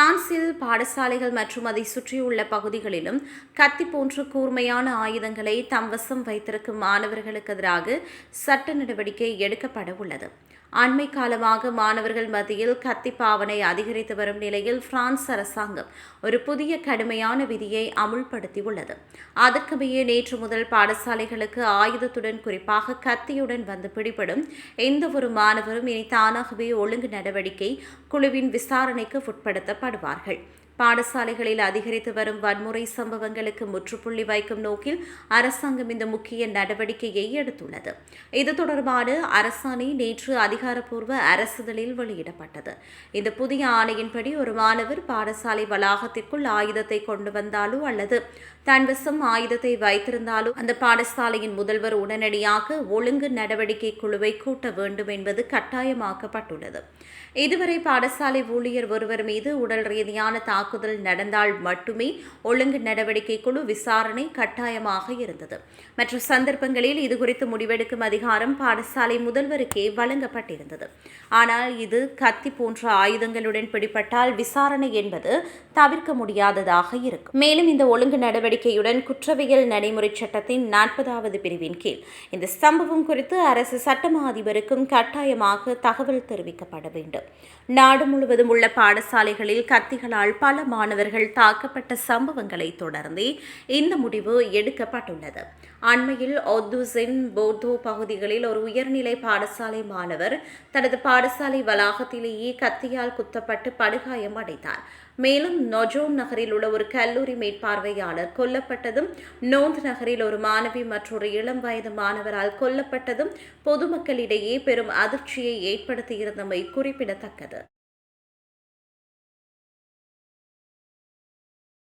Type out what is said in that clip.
பிரான்சில் பாடசாலைகள் மற்றும் அதை சுற்றியுள்ள பகுதிகளிலும் கத்தி போன்ற கூர்மையான ஆயுதங்களை தம் வசம் வைத்திருக்கும் மாணவர்களுக்கு எதிராக சட்ட நடவடிக்கை எடுக்கப்பட உள்ளது. அண்மை காலமாக மாணவர்கள் மத்தியில் கத்தி பாவனை அதிகரித்து வரும் நிலையில் பிரான்ஸ் அரசாங்கம் ஒரு புதிய கடுமையான விதியை அமுல்படுத்தியுள்ளது. அதற்கமைய நேற்று முதல் பாடசாலைகளுக்கு ஆயுதத்துடன் குறிப்பாக கத்தியுடன் வந்து பிடிபடும் எந்த ஒரு மாணவரும் இனி தானாகவே ஒழுங்கு நடவடிக்கை குழுவின் விசாரணைக்கு உட்படுத்தப்படுவார்கள். பாடசாலைகளில் அதிகரித்து வரும் வன்முறை சம்பவங்களுக்கு முற்றுப்புள்ளி வைக்கும் நோக்கில் அரசாங்கம் இந்த முக்கிய நடவடிக்கையை எடுத்துள்ளது. இது தொடர்பான அரசாணை நேற்று அதிகாரப்பூர்வ அரசுதலில் வெளியிடப்பட்டது. இந்த புதிய ஆணையின்படி ஒரு மாணவர் பாடசாலை வளாகத்திற்குள் ஆயுதத்தை கொண்டு வந்தாலோ அல்லது தன்வசம் ஆயுதத்தை வைத்திருந்தாலோ அந்த பாடசாலையின் முதல்வர் உடனடியாக ஒழுங்கு நடவடிக்கை குழுவை கூட்ட வேண்டும் என்பது கட்டாயமாக்கப்பட்டுள்ளது. இதுவரை பாடசாலை ஊழியர் ஒருவர் மீது உடல் ரீதியான தாக்குதல் நடந்தால் மட்டுமே ஒழுங்கு நடவடிக்கை குழு விசாரணை கட்டாயமாக இருந்தது. மற்ற சந்தர்ப்பங்களில் இதுகுறித்து முடிவெடுக்கும் அதிகாரம் பாடசாலை முதல்வருக்கே வழங்கப்பட்டிருந்தது. ஆனால் இது கத்தி போன்ற ஆயுதங்களுடன் பிடிபட்டால் விசாரணை என்பது தவிர்க்க முடியாததாக இருக்கும். மேலும் இந்த ஒழுங்கு நடவடிக்கையுடன் குற்றவியல் நடைமுறை சட்டத்தின் நாற்பதாவது பிரிவின் கீழ் இந்த சம்பவம் குறித்து அரசு சட்டமா அதிபருக்கும் கட்டாயமாக தகவல் தெரிவிக்கப்பட வேண்டும். நாடு முழுவதும் உள்ள பாடசாலைகளில் கத்திகளால் பல மாணவர்கள் தாக்கப்பட்ட சம்பவங்களை தொடர்ந்தே இந்த முடிவு எடுக்கப்பட்டுள்ளது. அண்மையில் ஒத்துசின் போர்தோ பகுதிகளில் ஒரு உயர்நிலை பாடசாலை மாணவர் தனது பாடசாலை வளாகத்திலேயே கத்தியால் குத்தப்பட்டு படுகாயம் அடைந்தார். மேலும் நொஜோன் நகரில் உள்ள ஒரு கல்லூரி மேற்பார்வையாளர் கொல்லப்பட்டதும் நோந்த் நகரில் ஒரு மாணவி மற்றொரு இளம் வயது மாணவரால் கொல்லப்பட்டதும் பொதுமக்களிடையே பெரும் அதிர்ச்சியை ஏற்படுத்தியிருந்தமை குறிப்பிடத்தக்கது.